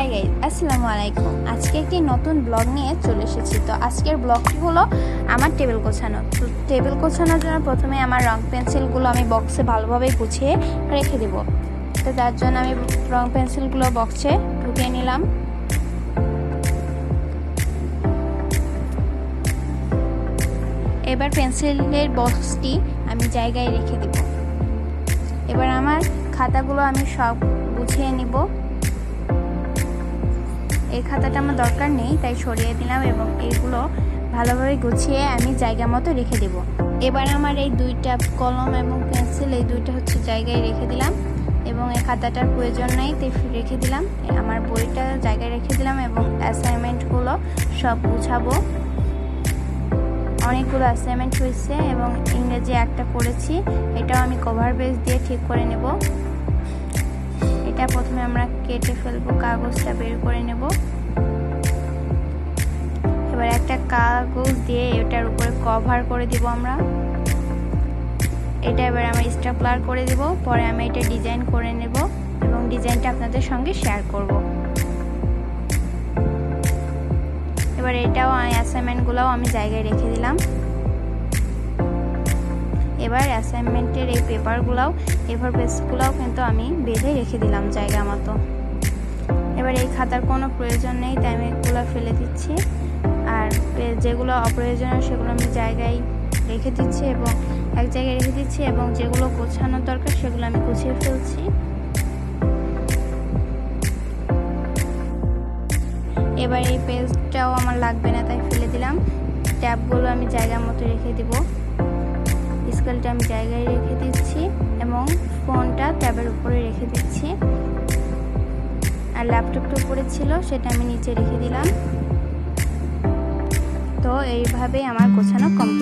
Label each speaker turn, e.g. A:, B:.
A: Hi guys আসসালামু আলাইকুম। আজকে একটি নতুন ব্লগ নিয়ে চলে এসেছি। তো আজকের ব্লগটি হলো আমার টেবিল গোছানো। তো টেবিল গোছানোর জন্য প্রথমে আমার রং পেন্সিলগুলো আমি বক্সে ভালোভাবে গুছিয়ে রেখে দেব। তো তার জন্য আমি রং পেন্সিলগুলো বক্সে ঢুকিয়ে নিলাম। এবার পেন্সিলের বক্সটি আমি জায়গায় রেখে দেব। এবার আমার খাতাগুলো আমি সব গুছিয়ে নিব। এই খাতাটা আমার দরকার নেই, তাই সরিয়ে দিলাম এবং এগুলো ভালোভাবে গুছিয়ে আমি জায়গা মতো রেখে দেব। এবার আমার এই দুইটা কলম এবং পেন্সিল, এই দুইটা হচ্ছে জায়গায় রেখে দিলাম এবং এই খাতাটার প্রয়োজন নেই, তাই রেখে দিলাম। আমার বইটা জায়গায় রেখে দিলাম এবং অ্যাসাইনমেন্টগুলো সব গুছাবো। অনেকগুলো অ্যাসাইনমেন্ট হয়েছে এবং ইংরেজি একটা পড়েছি, এটাও আমি কভার পেজ দিয়ে ঠিক করে নেব। এটা প্রথমে আমরা কেটে ফেলব, কাগজটা বের করে নেব। এবার একটা কাগজ দিয়ে এটার উপরে কভার করে দিব আমরা। এটা এবার আমরা স্টাপলার করে দিব, পরে আমি এটা ডিজাইন করে নেব এবং ডিজাইনটা আপনাদের সঙ্গে শেয়ার করব। এবার এটাও অ্যাসাইনমেন্টগুলোও আমি জায়গায় রেখে দিলাম। এবার অ্যাসাইনমেন্টের এই পেপারগুলোও এভার পেজগুলোও কিন্তু আমি বেঁধে রেখে দিলাম জায়গা মতো। এবার এই খাতার কোনো প্রয়োজন নেই, তাই আমি এগুলো ফেলে দিচ্ছি। আর যেগুলো অপ্রয়োজনীয় সেগুলো আমি জায়গায় রেখে দিচ্ছি এবং এক জায়গায় রেখে দিচ্ছি এবং যেগুলো গোছানোর দরকার সেগুলো আমি গুছিয়ে ফেলছি। এবার এই পেজটাও আমার লাগবে না, তাই ফেলে দিলাম। ট্যাবগুলো আমি জায়গা মতো রেখে দিব। স্কেলটা আমি জায়গায় রেখে দিচ্ছি এবং ফোনটা ট্যাবের উপরে রেখে দিচ্ছি। আর ল্যাপটপটা উপরে ছিল, সেটা আমি নিচে রেখে দিলাম। তো এইভাবেই আমার গোছানো কমপ্লিট।